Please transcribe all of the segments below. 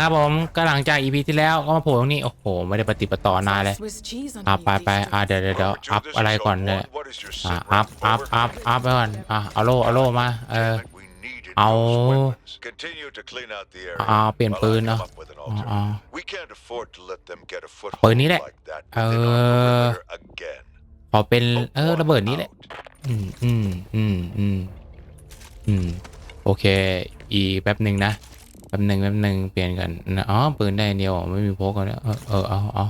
ครับผมก็หลังจากอีพีที่แล้วก็มาโผล่ตรงนี้ โอ้โห ไม่ได้ปฏิปต่อนานเลย Swiss cheese อะ underneath ไปไป these อะเดี๋ยวเดี๋ยวเดี๋ยว Over to อัพ this อะไร is ก่อน Dog เนี่ย One. What is your อะ signal? อัพอัพ Over. อัพอัพไปก่อนอะเอาโลเอาโลมาเออ We needed เอา those weapons. Continue to clean out the area อ่าเปลี่ยน while I ปืน come เนาะ up with an อ๋อ alternate. อ๋อ We can't afford to let them get a ปืน foothold นี้แหละ like that เอ within อ our perimeter again. ขอเป็น Dog เออ One ระเบิดนี้แหละ out. อืมอืมอืมอืมอืมโอเค อีแป๊บหนึ่งนะแป๊บหนึ่งแป๊บหนึ่งเปลี่ยนกันนะอ๋อปืนได้อันเดียวเหรอไม่มีพกกันเนี่ยเออเออเอาเอา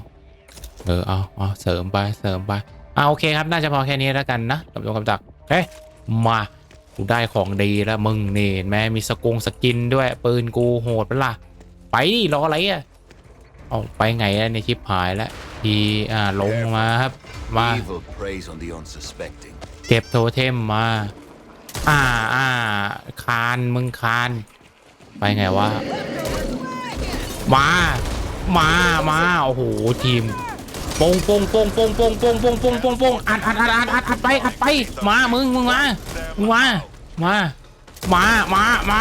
เออเอาเอาเสริมไปเสริมไปอ่าโอเคครับน่าจะพอแค่นี้แล้วกันนะกับโยงกับจักรเฮ้ยมากูได้ของดีแล้วมึงนี่เห็นไหมมีสกงสกินด้วยปืนกูโหดปะล่ะไปดิรออะไรอะเอาไปไงอะในยชิปหายแล้วทีอ่าลงมาครับมา Evil preys on the unsuspecting. เก็บโทเทมมา อ่าอ่าคานมึงคาน ไปไงวะมามามาโอ้โหทีมปงปงปงปงปงปงปงปงปงปงอัดอัดอัดอัดอัดอัดไปอัดไปมามึงมึงมามึงมามามามามา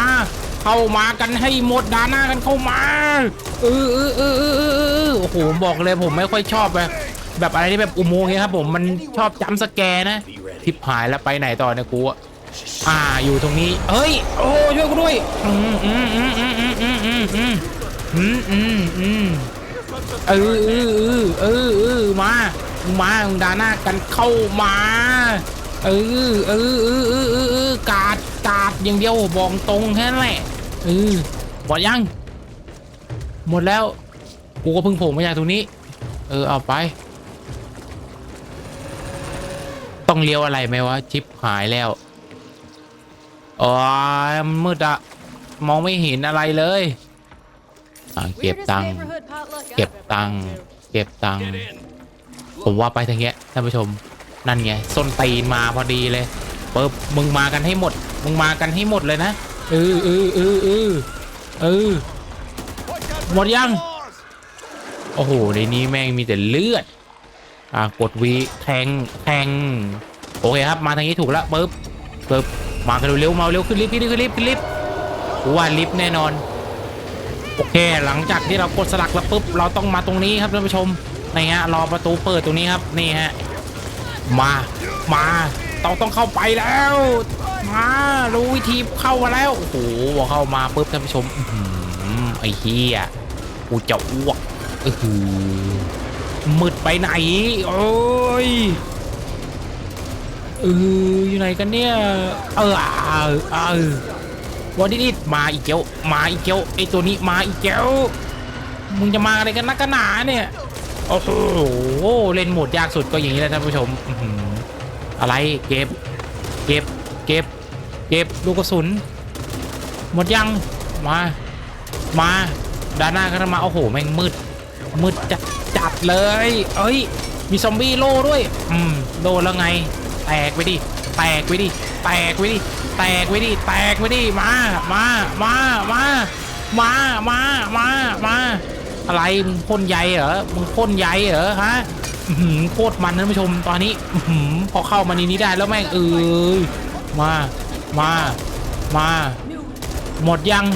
เข้ามากันให้หมดดาหน้ากันเข้ามาเออเออเออเออเออโอ้โหบอกเลยผมไม่ค่อยชอบแบบแบบอะไรที่แบบอุโมงค์เนี่ยครับผมมันชอบจำสแกร์นะทิพหายแล้วไปไหนต่อเนี่ยกูอะ อ่าอยู่ตรงนี้เฮ้ยโอ้ช่วยกูด้วยอืมอืมอืมอืมอืมอืมอืมอืมอืมอืมอืมเออเออเออเออเออมามาดาหน้ากันเข้ามาเออเออเออเออเออเออกาดกาดอย่างเดียวบอกตรงแค่นั้นแหละเออหมดยัง หมดแล้วกูก็เพิ่งโผล่มาจากตรงนี้ เออเอาไป ต้องเลี้ยวอะไรไหมวะชิปหายแล้ว อ๋อมันมืดอะมองไม่เห็นอะไรเลยอะเก็บ Weirdest ตังค์ neighborhood potluck I've เก็บ ever ตังค์ been to. เก็บตังค์ผมว่าไปทางเงี้ยท่านผู้ชม นั่นไงส้นตีนมาพอดีเลยเปิบมึงมากันให้หมด มึงมากันให้หมดเลยนะเออเออเออเออเออหมดยัง โอ้โห ในนี้แม่งมีแต่เลือด อะกดวีแทงแทง โอเคครับ มาทางนี้ถูกแล้วปึ๊บปึ๊บ มากันเร็วๆมาเร็วขึ้นลิฟต์ขึ้นลิฟต์ขึ้นลิฟต์ขึ้นลิฟต์ว่าลิฟต์แน่นอน โอเค หลังจากที่เรากดสลักแล้วปุ๊บเราต้องมาตรงนี้ครับท่านผู้ชมนี่ฮะรอประตูเปิดตรงนี้ครับนี่ฮะมามาต้องต้องเข้าไปแล้ว มารู้วิธีเข้ามาแล้วโอ้โหเข้ามาปุ๊บท่านผู้ชมอื้อหือไอ้เหี้ยกูจะอ้วกเออหือมืดไปไหน โอ้ย เอออยู่ไหนกันเนี่ย เออเออเออวันนี้มาอีกเกี้ยวมาอีกเกี้ยวไอตัวนี้มาอีกเกี้ยวมึงจะมาอะไรกันนักกันหนาเนี่ยโอ้โหเล่นโหมดยากสุดก็อย่างนี้แหละท่านผู้ชมอะไรเก็บ เก็บ เก็บ เก็บลูกกระสุน หมดยังมา มาด้านหน้าก็มาโอ้โหแม่งมืดมืดจัดจัดเลย เอ้ยมีซอมบี้โล่ด้วย อืมโดนแล้วไง แตกไปดิ แตกไปดิ แตกไปดิ แตกไปดิ แตกไปดิ มา มา มา มา มา มา มา มา อะไร มึงพ่นใยเหรอ มึงพ่นใยเหรอฮะโคตรมันท่านผู้ชมตอนนี้พอเข้ามาในนี้ได้แล้วแม่งเอ้ยมา มา มา หมดยัง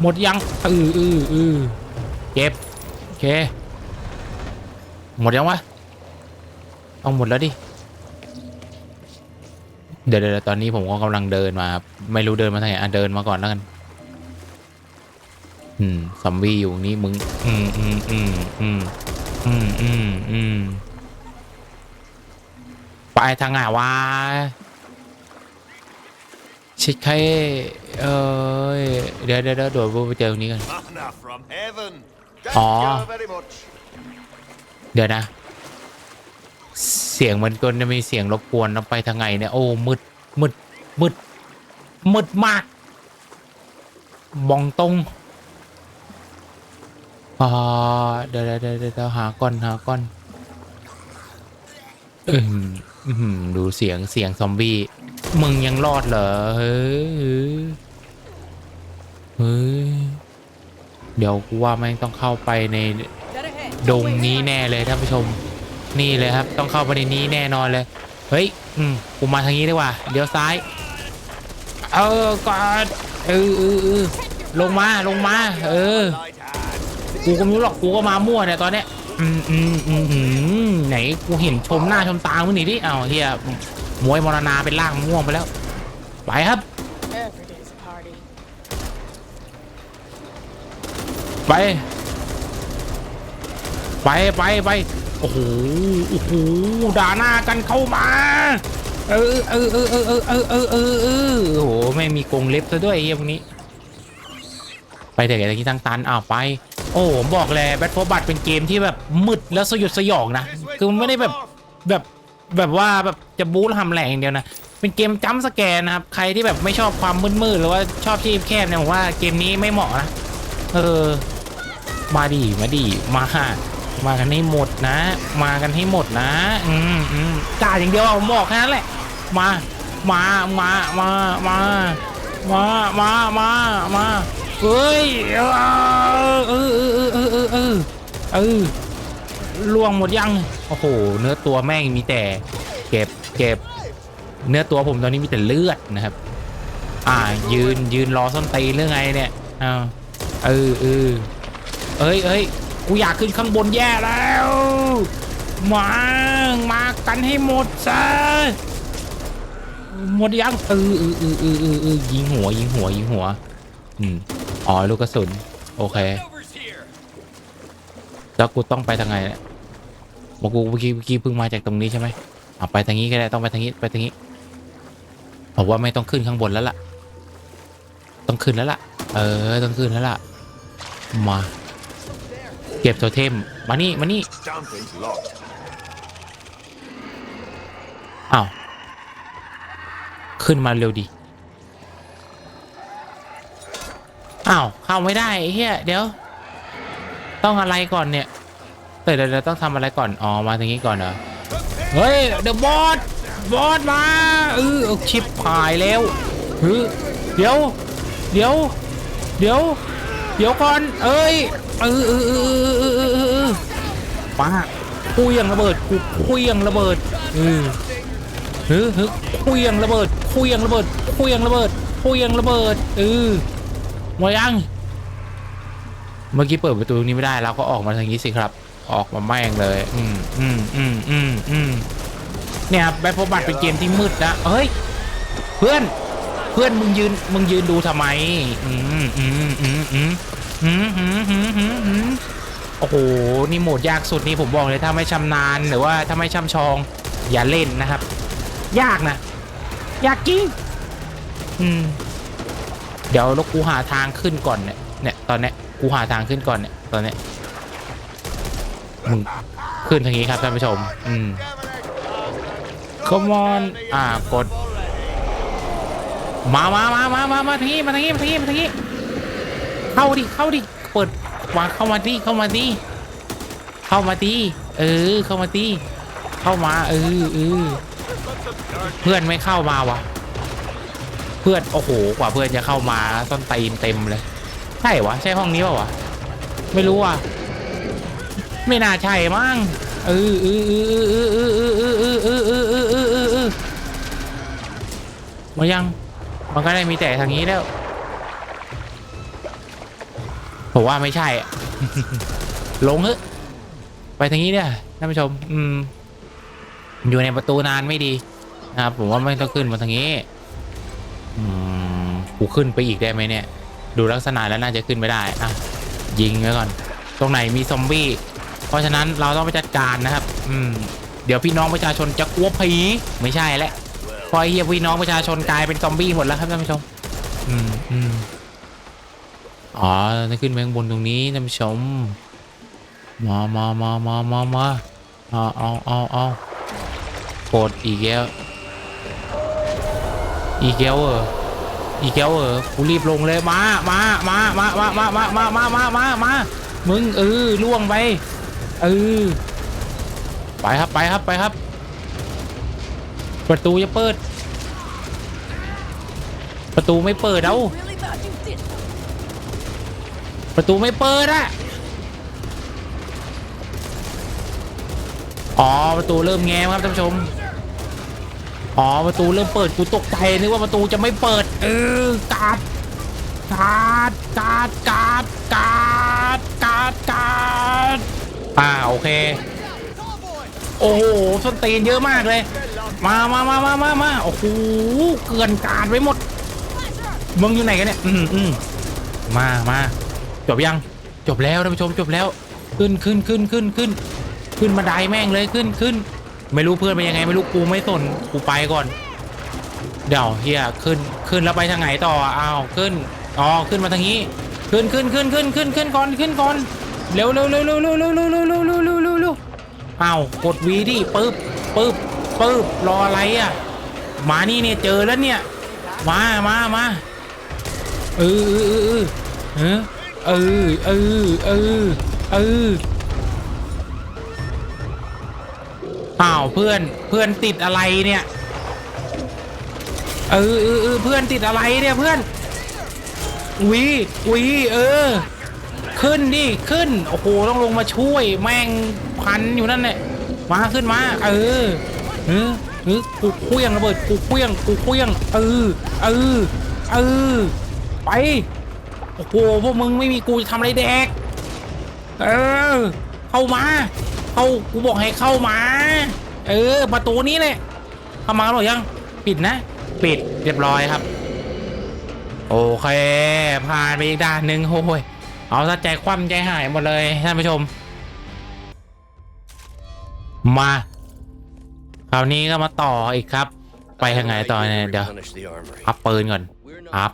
หมดยังเออเออเออเก็บโอเค หมดยังวะ ต้องหมดแล้วดิ เดี๋ยวเดี๋ยวตอนนี้ผมก็กำลังเดินมาครับไม่รู้เดินมาทางไหนอะเดินมาก่อนแล้วกัน อืมซอมบี้อยู่นี่มึง อืมอืมอืมอืมอืมอืมอืมไปทางไหนวะชิดใครเอ้ยเดี๋ยวเดี๋ยวเดี๋ยวโดดไปเจอตรงนี้กัน Manna from heaven. Thank Aw. you very much. เดี๋ยวนะเสียงมันกนจะมีเสียงรบกวนเราไปทางไงเนี่ยโอ้มืดมืดมืดมืดมากมองตรงอ่าเดี๋ยวเดี๋ยวเดี๋ยวเดี๋ยวหาก้อนหาก้อนอืมอืมดูเสียงเสียงซอมบี้ มึงยังรอดเหรอเฮ้ยเฮ้ยเดี๋ยวกูว่าแม่งต้องเข้าไปในดงนี้แน่เลยท่านผู้ชม นี่เลยครับ ต้องเข้าไปในนี้แน่นอนเลย เฮ้ย อืมกูมาทางนี้ดีกว่าเดี๋ยวซ้าย เออกอนเออเออเออลงมาลงมา เออ กูก็ไม่รู้หรอกกูก็มามั่วเนี่ยตอนเนี้ยอืมอืมอืมอืมไหนกูเห็นชมหน้าชมตามึงหนิดิอ้าวเฮียมวยมรณาเป็นร่างม่วงไปแล้วไปครับไป ไปไปไป โอ้โหโอ้โหด่าหน้ากันเข้ามา เออเออเออเออเออเออเออเออเออโอ้โหไม่มีกรงเล็บซะด้วยไอ้พวกนี้ ไปเด็กๆตะกี้ทางตันอ้าวไป โอ้ผมบอกเลยแบทโฟบัตเป็นเกมที่แบบมืดแล้วสยดสยองนะ คือมันไม่ได้แบบแบบแบบว่าแบบจะบู๊แล้วทำแหลงอย่างเดียวนะ เป็นเกมจัมสแกนนะครับ ใครที่แบบไม่ชอบความมืดๆหรือว่าชอบที่แคบเนี่ยผมว่าเกมนี้ไม่เหมาะนะ เออ มาดิมาดิมา มากันให้หมดนะ มากันให้หมดนะ อืมอืมจ่าอย่างเดียวเอาหมอกแค่นั้นแหละ มา มา มา มา มา มา มา มา มาเฮ้ย เออเออเออเออเออเออเออล่วงหมดยัง โอ้โห เนื้อตัวแม่งมีแต่ เก็บ เก็บ เนื้อตัวผมตอนนี้มีแต่เลือดนะครับ อ่า ยืน ยืนรอส้นตีเรื่องไงเนี่ย อ้าว เออเออเอ้ยเอ้ย กูอยากขึ้นข้างบนแย่แล้วมามากันให้หมดซะหมดยังเออเออเออเออเออเออยิงหัวยิงหัวยิงหัวอืมอ๋อลูกกระสุนโอเคแล้วกูต้องไปทางไงเนี่ยบอกกูเมื่อกี้เมื่อกี้เพิ่งมาจากตรงนี้ใช่ไหมเอาไปทางนี้ก็ได้ต้องไปทางนี้ไปทางนี้ผมว่าไม่ต้องขึ้นข้างบนแล้วล่ะ ต้องขึ้นแล้วล่ะ เออต้องขึ้นแล้วล่ะ มา เก็บโทเทมมานี่มานี่อ้าวขึ้นมาเร็วดิอ้าวเข้าไม่ได้ไอ้เฮียเดี๋ยว ต้องอะไรก่อนเนี่ยเดี๋ยวเดี๋ยวต้องทำอะไรก่อน อ๋อ มาทางนี้ก่อนเหรอ เฮ้ย เดอะบอส บอสมาเออเอชิปหายแล้วเฮ้ยเดี๋ยว เดี๋ยว เดี๋ยว เดี๋ยวก่อน เอ้ย เออเออเออเออเออเออเออป้าคุยยังระเบิดกูคุยยังระเบิดเออเฮ้ยเฮ้ยคุยยังระเบิดคุยยังระเบิดคุยยังระเบิดคุยยังระเบิดเออหมดยังเมื่อกี้เปิดประตูนี้ไม่ได้เราก็ออกมาทางนี้สิครับ ออกมาแม่งเลย อืมอืมอืมอืมอืมเนี่ยแบทโฟบัตเป็นเกมที่มืดนะเฮ้ย เพื่อน เพื่อนมึงยืนมึงยืนดูทำไม อืมอืมอืมอืม อืมอืมอืมอืมอืมโอ้โห นี่โหมดยากสุดนี่ผมบอกเลยถ้าไม่ชำนาญหรือว่าถ้าไม่ช่ำชอง อย่าเล่นนะครับ ยากนะ ยากจริง อืม เดี๋ยวลกูหาทางขึ้นก่อนเนี่ย เนี่ย ตอนเนี้ยกูหาทางขึ้นก่อนเนี่ย ตอนเนี้ยมึงขึ้นทางนี้ครับท่านผู้ชม อืม come on อ่ากด มามามามามามาทางนี้ มาทางนี้ มาทางนี้ มาทางนี้ เข้าดิเข้าดิเปิดวางเข้ามาดิเข้ามาดิเข้ามาดิเออ เข้ามาดิเข้ามาเออเออเพื่อนไม่เข้ามาวะเพื่อนโอ้โหกว่าเพื่อนจะเข้ามาต้นตีนเต็มเลยใช่วะใช่ห้องนี้ป่าวะไม่รู้อะไม่น่าใช่มั้งเออเออเออเออเออเออเออเออเออเออเออเออเออเออมายังมันก็ได้มีแต่ทางนี้แล้ว ผมว่าไม่ใช่อะลงเถอะไปทางนี้เนี่ยท่านผู้ชม อืม อยู่ในประตูนานไม่ดีนะครับผมว่าไม่ต้องขึ้นมาทางนี้ อืมกูขึ้นไปอีกได้ไหมเนี่ย ดูลักษณะแล้วน่าจะขึ้นไม่ได้อะยิงไว้ก่อน ตรงไหนมีซอมบี้เพราะฉะนั้นเราต้องไปจัดการนะครับ อืม เดี๋ยวพี่น้องประชาชนจะกลัวผีไม่ใช่แล้วเพอไอ้เฮียพี่น้องประชาชนกลายเป็นซอมบี้หมดแล้วครับท่านผู้ชม อืมอืม อ๋อจะขึ้นไปข้างบนตรงนี้ท่านผู้ชม มามามามามามาเอาเอาเอาเอากดอีกแล้วอีกแล้วเอออีกแล้วเออกูรีบลงเลยมามามามามามามามามามามามามึงเออล่วงไปเออไปครับไปครับไปครับ ประตูจะเปิด ประตูไม่เปิดเอา ประตูไม่เปิดอะอ๋อประตูเริ่มแง้มครับท่านผู้ชม อ๋อประตูเริ่มเปิดกูตกใจนึกว่าประตูจะไม่เปิด เออกาดกาดกาดกาดกาดกาดกาดอ่าโอเค โอ้โหส้นตีนเยอะมากเลย มามามามามามาโอ้โหเกลื่อนกาดไว้หมดมึงอยู่ไหนกันเนี่ย อืมอืมมามา จบยังจบแล้วท่านผู้ชมจบแล้วขึ้นขึ้นขึ้นขึ้นขึ้นขึ้นมาไดแม่งเลยขึ้นขึ้น ไม่รู้เพื่อนเป็นยังไงไม่รู้กูไม่สนกูไปก่อน เดี๋ยวเฮียขึ้นขึ้นแล้วไปทางไหนต่ออ้าวขึ้นอ๋อขึ้นมาทางนี้ ขึ้นขึ้นขึ้นขึ้นขึ้นขึ้นก่อนขึ้นก่อนเร็วเร็วเร็วเร็วเร็วเร็วเร็วเร็วเร็วเร็วเร็วเร็วเร็วอ้าวกดวีดิปึ๊บปึ๊บปึ๊บรออะไรอะมานี่เนี่ยเจอแล้วเนี่ย มามามาเออเออเออ เออเออเออเอออ้าวเพื่อนเพื่อนติดอะไรเนี่ยเออเออเออเพื่อนติดอะไรเนี่ยเพื่อนวีวีเออ ขึ้นดิขึ้นโอ้โหต้องลงมาช่วยแม่งพันอยู่นั่นแหละมาขึ้นมาเออเออเออกูเคลี้ยงระเบิดกูเคลี้ยงกูเคลี้ยงเออเออเออไป อ้โหพวกมึงไม่มีกูจะทำอะไรแดก เออ เข้ามาเข้ากูบอกให้เข้ามา เออ ประตูนี้แหละเข้ามาหรือยัง ปิดนะ ปิดเรียบร้อยครับ โอเค ผ่านไปอีกด้านหนึ่งโอ้ยเอาซะใจคว่ำใจหายหมดเลยท่านผู้ชม มาคราวนี้ก็มาต่ออีกครับ ไปทางไหนต่อเนี่ยเดี๋ยวอัพปืนก่อนอัพ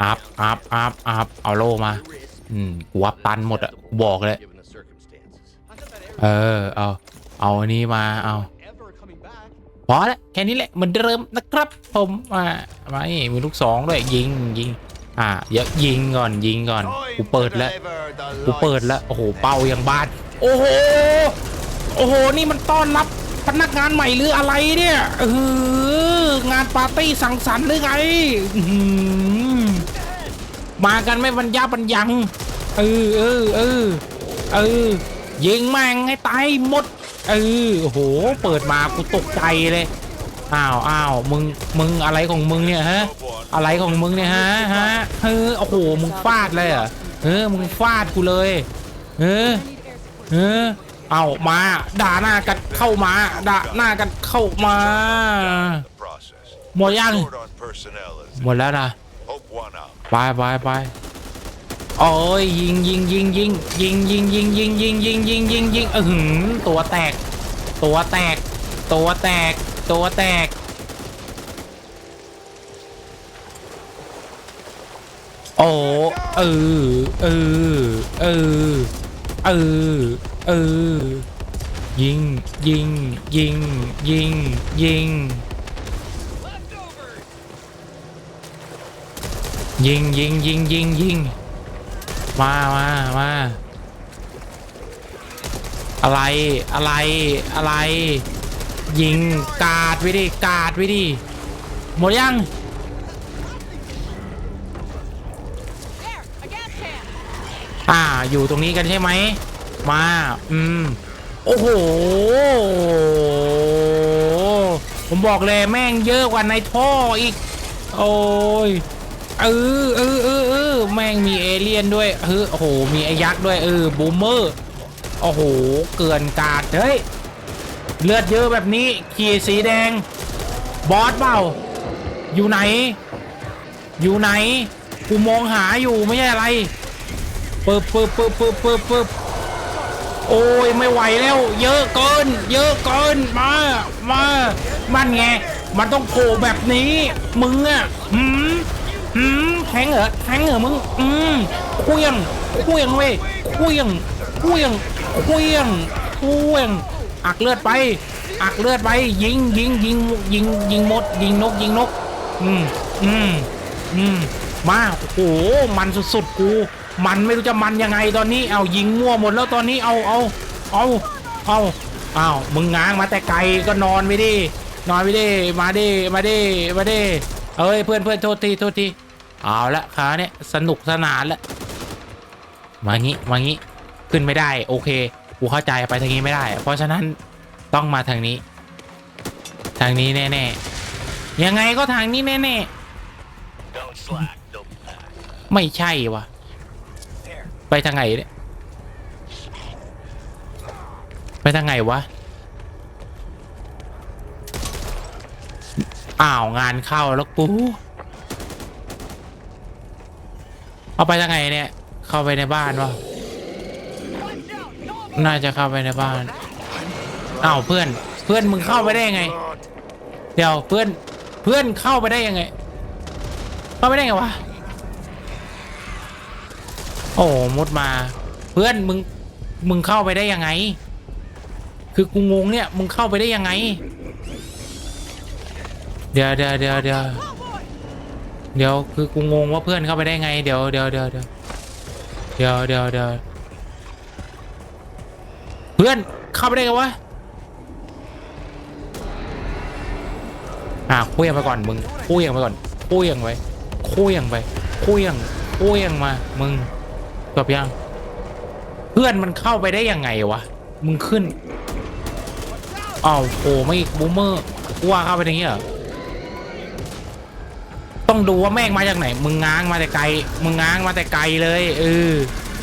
อัพอัพอัพอัพเอาโลมา อืมกูวับตันหมดอะกูบอกเลย เออ เอา เอาอันนี้มา เอาพอแล้วแค่นี้แหละเหมือนเดิมนะครับ ผมมามานี่มีลูกสองด้วยยิงยิงอ่าเดี๋ยวยิงก่อนยิงก่อนกูเปิดแล้วกูเปิดแล้วโอ้โหเป้ายังบานโอ้โหโอ้โหนี่มันต้อนรับพนักงานใหม่หรืออะไรเนี่ยเอองานปาร์ตี้สังสรรค์หรือไง มากันไม่บรรยาบรรยังเออเออเออเออยิงแม่งให้ตายหมดเออโอ้โห เปิดมากูตกใจเลยอ้าวอ้าวมึงมึงอะไรของมึงเนี่ยฮะ อะไรของมึงเนี่ยฮะฮะเออโอ้โหมึงฟาดเลยเหรอะเออมึงฟาดกูเลยเออเออเอามาด่าหน้ากันเข้ามาด่าหน้ากันเข้ามา The process. หมดยัง Short on personnel is หมดแล้วนะ hope one out. ไปไปไปโอ้ยยิงยิงยิงยิงยิงยิงยิงยิงยิงยิงยิงยิงยิงเออหือตัวแตก ตัวแตก ตัวแตก ตัวแตก โอ้เออเออเออเออเออยิงยิงยิงยิงยิง ยิงยิงยิงยิงยิงมามามาอะไรอะไรอะไร ยิงกาดไว้ดิกาดไว้ดิหมดยังอ่าอยู่ตรงนี้กันใช่ไหมมา อืม โอ้โห ผมบอกเลยแม่งเยอะกว่าในท่ออีก โอ้ย เออเออเออเออแม่งมีเอเลี่ยนด้วยเฮ้ยโอ้โห มีไอ้ยักษ์ด้วยเออบูมเมอร์โอ้โห เกินกาดเฮ้ย เลือดเยอะแบบนี้ขี่สีแดง บอสเปล่า อยู่ไหน อยู่ไหน กูมองหาอยู่ไม่ใช่อะไรปึ๊บปึ๊บปึ๊บปึ๊บปึ๊บปึ๊บโอ้ยไม่ไหวแล้ว เยอะเกิน เยอะเกินมา มา มันไง มันต้องโผล่แบบนี้ มึงอะหืม หืมแทงเหรอแทงเหรอมึงอืมเคลี้ยงเคลี้ยงเว้ยเคลี้ยงเคลี้ยงเคลี้ยงเคลี้ยงอักเลือดไป อักเลือดไป ยิงยิงยิงยิงยิงมด ยิงนก ยิงนก อืมอืมอืมมาโอ้โหมันสุดๆกู มันไม่รู้จะมันยังไงตอนนี้เอายิงมั่วหมดแล้วตอนนี้เอาเอาเอาเอาเอามึงง้างมาแต่ไกลก็นอนไปดินอนไปดิมาดิมาดิมาดิเอ้ยเพื่อนเพื่อนโทษทีโทษที เอาละคราวเนี้ยสนุกสนานละมางี้มางี้ขึ้นไม่ได้ โอเคกูเข้าใจไปทางนี้ไม่ได้ เพราะฉะนั้นต้องมาทางนี้ ทางนี้แน่ๆยังไงก็ทางนี้แน่ๆไม่ใช่วะไปทางไหนเนี่ยไปทางไหนวะอ้าวงานเข้าแล้วกู เอาไปทางไหนเนี่ย เข้าไปในบ้านวะน่าจะเข้าไปในบ้าน อ้าวเพื่อน เพื่อนมึงเข้าไปได้ยังไง เดี๋ยวเพื่อน เพื่อนเข้าไปได้ยังไง เข้าไปได้ไงวะ โอ้มุดมา เพื่อนมึง มึงเข้าไปได้ยังไง คือกูงงเนี่ย มึงเข้าไปได้ยังไง เดี๋ยวเดี๋ยวเดี๋ยวเดี๋ยว เดี๋ยวคือกูงงว่าเพื่อนเข้าไปได้ไงเดี๋ยวเดี๋ยวเดี๋ยวเดี๋ยวเดี๋ยวเดี๋ยวเดี๋ยวเพื่อนเข้าไปได้ไงวะอะคุยงไปก่อนมึงคุยงไปก่อนคุยงไปคุยงไปคุยงคุยงมา มึงจบยัง เพื่อนมันเข้าไปได้ยังไงวะมึงขึ้นอ้าวโอ้ไม่บูมเมอร์กูว่าเข้าไปอย่างเงี้ยเหรอ ต้องดูว่าแม่งมาจากไหน มึงง้างมาแต่ไกล มึงง้างมาแต่ไกลเลยเออ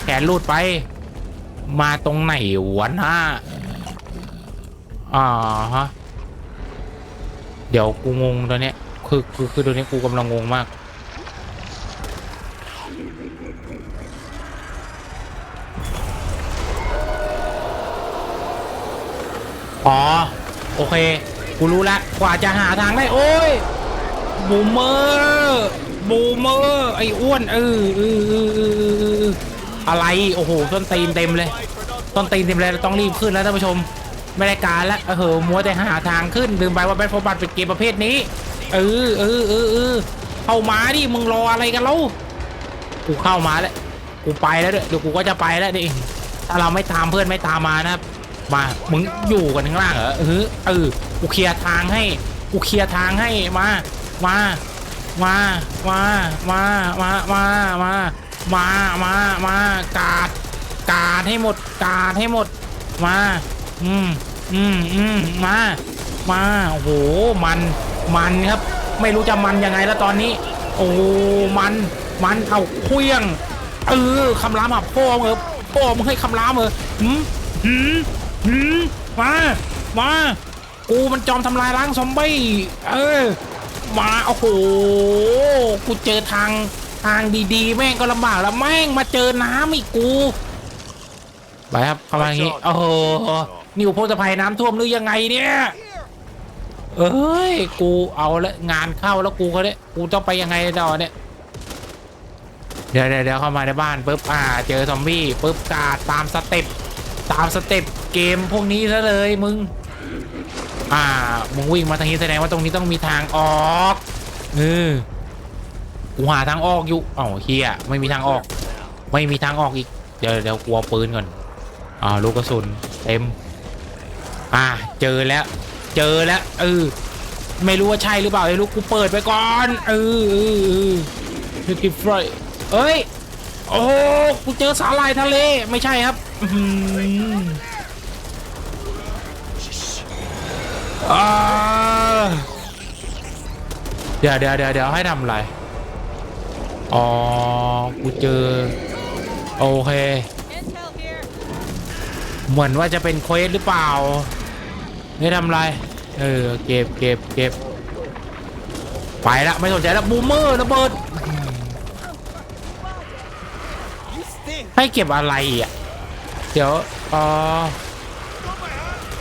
แขนรูดไป มาตรงไหนวะน้าอ่าฮะเดี๋ยวกูงงตอนเนี้ยคือคือคือตอนนี้กูกำลังงงมาก อ๋อ โอเค กูรู้ละ กว่าจะหาทางได้ โอ้ย บูมเมอร์บูมเมอร์ไอ้อ้วนเออเออเออเออเออเอออะไรโอ้โหต้นตีนเต็มเลยต้นตีนเต็มเลยต้องรีบขึ้นแล้วท่านผู้ชมไม่ได้การล้วเออมัวแต่หาทางขึ้นลืมไปว่าแบทโฟบัตเป็นเกมประเภทนี้เออเออเออเออเข้ามาดิมึงรออะไรกันแล้วกูเข้ามาแล้วกูไปแล้วด้วยเดี๋ยวกูก็จะไปแล้วดิถ้าเราไม่ตามเพื่อนไม่ตามมานะครับมามึงอยู่กันข้างล่างเหรอเออเออกูเคลียร์ทางให้กูเคลียร์ทางให้มา มามามามามามามามามามา กาด กาดให้หมด กาดให้หมด มา อืมอืมอืมมา มา โอ้โห มัน มันครับ ไม่รู้จะมันยังไงแล้วตอนนี้ โอ้มัน มัน เอาเคลี้ยง เออคำรามอะพ่อมึงเออพ่อมึงให้คำรามเออหืมหืมหืมมา มา กูมันจอมทำลายล้างซอมบี้ เออ มาโอ้โหกูเจอทางทางดีๆ แม่งก็ลำบากแล้วแม่งมาเจอน้ำอีกกูไปครับเข้ามาอย่างงี้โอ้โหนิวโพสภัยน้ำท่วมหรือยังไงเนี่ยเอ้ยกูเอาละงานเข้าแล้วกูเขาเนี่ยกูต้องไปยังไงต่อเนี่ยเดี๋ยวเดี๋ยวเดี๋ยวเข้ามาในบ้านปุ๊บอ่า เจอซอมบี้ปุ๊บกาดตามสเต็ปตามสเต็ปเกมพวกนี้ซะเลยมึง อ่ามึงวิ่งมาทางนี้แสดงว่าตรงนี้ต้องมีทางออกเออกูหาทางออกอยู่อ๋อเฮียไม่มีทางออก ไม่มีทางออกอีก เดี๋ยวเดี๋ยวกลัวปืนก่อนอ่าลูกกระสุนเต็ม อ่าเจอแล้ว เจอแล้วเออไม่รู้ว่าใช่หรือเปล่าไม่รู้กูเปิดไปก่อนเออเออเออนึกกิฟรอยเอ้ย โอ้กูเจอสาหร่ายทะเลไม่ใช่ครับ อื อ่าเดี๋ยวเดี๋ยวเดี๋ยวเดี๋ยวให้ทำอะไร อ๋อ กูเจอ โอเค เหมือนว่าจะเป็นเควสหรือเปล่า ไม่ทำไร เออ เก็บเก็บเก็บไปละไม่สนใจแล้วบูมเมอร์ระเบิด ให้เก็บอะไรอะ เดี๋ยวเออ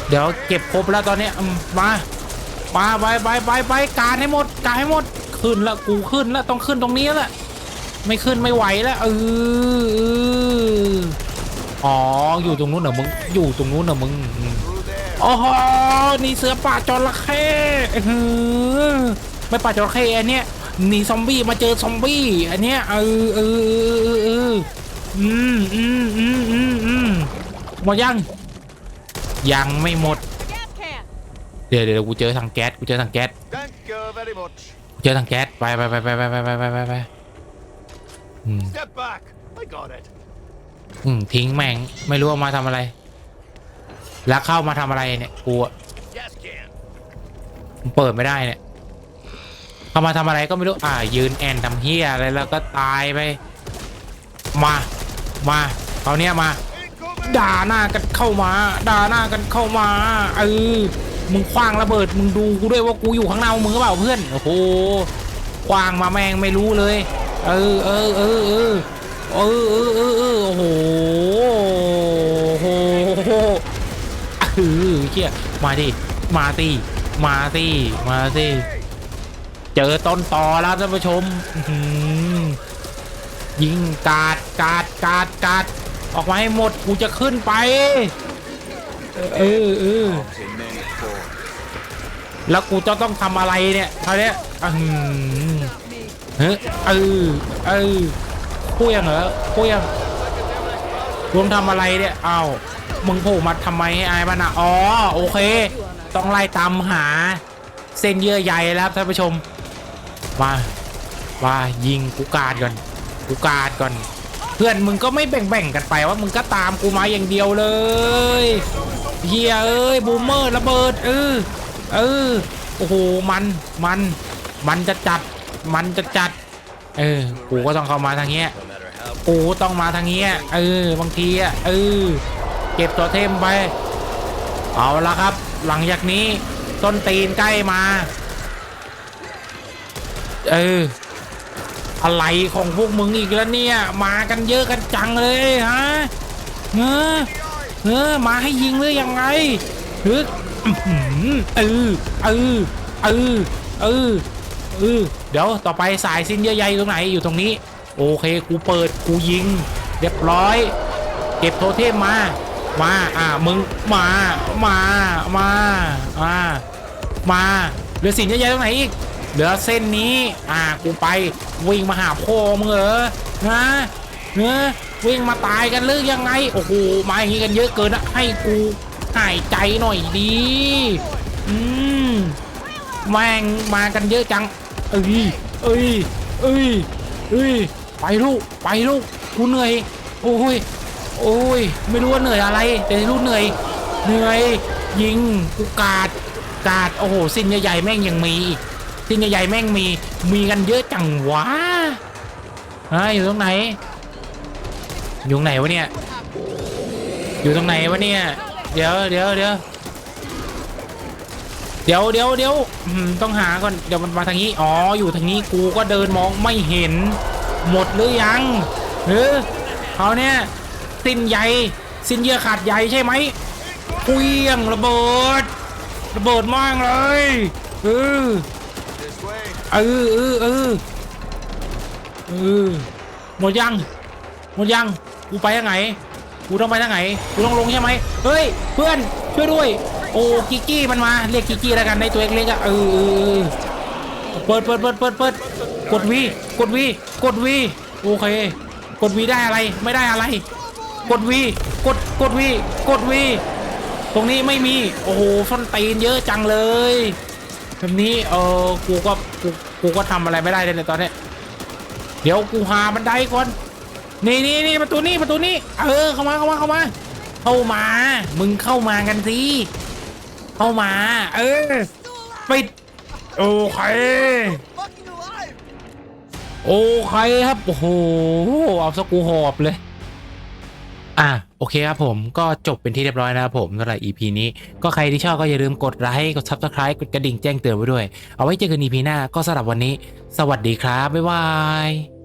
เดี๋ยวเก็บครบแล้วตอนนี้มามาไปไปไปไปการให้หมดการให้หมดขึ้นละกูขึ้นละต้องขึ้นตรงนี้แหละไม่ขึ้นไม่ไหวแล้วเอออ๋ออยู่ตรงนู้นเหรอมึงอยู่ตรงนู้นเหรอมึงโอ้โหนี่เสือป่าจระเข้เออไม่ป่าจระเข้อันเนี้ยหนีซอมบี้มาเจอซอมบี้อันเนี้ยเออเออเออเออเอออืมอืมอืมอืมอืมหมดยัง ยังไม่หมด Gas can. เดี๋ยวเดี๋ยวกูเจอทางแก๊สกูเจอทางแก๊ส Thank you very much. เจอทางแก๊สไปไปไปไปไปไปไปไปไปไปอืม Step back. I got it. อืมทิ้งแม่งไม่รู้ว่ามาทำอะไร แล้วเข้ามาทำอะไรเนี่ยกูอะ Gas can. ผมเปิดไม่ได้เนี่ยเขามาทำอะไรก็ไม่รู้อ่า ยืนแอนทำเฮียอะไรแล้วก็ตายไป มา มาคราวเนี้ยมา ด่าหน้ากันเข้ามา ด่าหน้ากันเข้ามา เออ มึงคว้างระเบิด มึงดูกูด้วยว่ากูอยู่ข้างหน้ามึงหรือเปล่าเพื่อน โอ้โห คว้างมาแมงไม่รู้เลย เออเออเออเออเออเออเออเออโอ้โหโอ้โหเออเชี่ยมาดิ มาตีมาตีมาตีเจอต้นต่อแล้วท่านผู้ชมยิงกาดกาดกาดกาด ออกมาให้หมดกูจะขึ้นไป เออเออแล้วกูจะต้องทำอะไรเนี่ยคราวเนี้ยอื้อเฮ้ยเออเออพูดยังเหรอพูดยังรวมทำอะไรเนี่ยเอ้ามึงโผล่มาทำไมให้อายมันอะอ๋อโอเค ต้องไล่ตามหา เส้นเยื่อใยแล้วครับท่านผู้ชมมามายิงกูการดก่อนกูการดก่อน เพื่อนมึงก็ไม่แบ่งๆกันไปว่ามึงก็ตามกูมาอย่างเดียวเลยเฮียเอ้ยบูมเมอร์ระเบิดเออเออโอ้โหมันมันมันจะจัดมันจะจัด เออกูก็ต้องเข้ามาทางเนี้ยกูต้องมาทางเนี้ยเออบางทีอะเออเก็บตัวเทมไป เอาละครับ หลังจากนี้ต้นตีนใกล้มา เออ อะไรของพวกมึงอีกแล้วเนี่ย มากันเยอะกันจังเลยฮะเงอเงอมาให้ยิงหรือยังไงฮึอื้อเออเออเออเออเออเดี๋ยวต่อไปสายสิ้นเยอะใยตรงไหนอยู่ตรงนี้ โอเคกูเปิดกูยิง เรียบร้อย เก็บโทเทมมามาอ่ามึงมามามาอ่ามาเหลือสินเยอะแยะตรงไหนอีก เหลือเส้นนี้ อ่า กูไปวิ่งมาหาพ่อมึงเหรอนะเนอวิ่งมาตายกันหรือยังไง โอ้โห มาอย่างนี้กันเยอะเกินอะให้กูหายใจหน่อยดี อืมแม่งมากันเยอะจัง เอ้ย เอ้ย เอ้ย เอ้ย ไปลูก ไปลูก กูเหนื่อย โอ้ย โอ้ย ไม่รู้ว่าเหนื่อยอะไร แต่รู้เหนื่อย เหนื่อย ยิง กูกาด กาด โอ้โห สิ้นใหญ่ๆแม่งยังมีอีก สิ้นใหญ่ๆแม่งมีมีกันเยอะจังวะฮะอยู่ตรงไหน อยู่ตรงไหนวะเนี่ย อยู่ตรงไหนวะเนี่ย เดี๋ยวเดี๋ยวเดี๋ยวเดี๋ยวเดี๋ยวเดี๋ยวต้องหาก่อน เดี๋ยวมันมาทางนี้ อ๋อ อยู่ทางนี้กูก็เดินมองไม่เห็น หมดหรือยังเออเขาเนี่ยสิ้นใยสิ้นเยื่อขาดใยใช่ไหมเกวียงระเบิด ระเบิดมากเลยเออ เออเออเออเออหมดยังหมดยังกูไปทางไหนกูต้องไปทางไหนกูต้องลงใช่ไหมเฮ้ยเพื่อนช่วยด้วย โอ้กิกกี้มันมาเรียกกิกกี้แล้วกันในตัวเล็กๆอะเออเออเออเปิดเปิดเปิดเปิดเปิดกดวีกดวีกดวีโอเคกดวีได้อะไรไม่ได้อะไร กดวีกดกดวีกดวีตรงนี้ไม่มี โอ้โหส้นตีนเยอะจังเลย แบบนี้เออกูก็กูกูก็ทำอะไรไม่ได้เลยในตอนเนี้ยเดี๋ยวกูหาบันไดก่อนนี่นี่นี่ประตูนี่ประตูนี่เออเข้ามาเข้ามาเข้ามา เข้ามา มึงเข้ามากันสิเข้ามา เออปิดโอเคโอเคครับโอ้โหเอาสกูหอบเลย อะโอเคครับผมก็จบเป็นที่เรียบร้อยนะครับผมสำหรับ EP นี้ ก็ใครที่ชอบก็อย่าลืมกดไลค์กด Subscribe กดกระดิ่งแจ้งเตือนไว้ด้วย เอาไว้เจอกัน EP หน้าก็สำหรับวันนี้ สวัสดีครับ บ๊ายบาย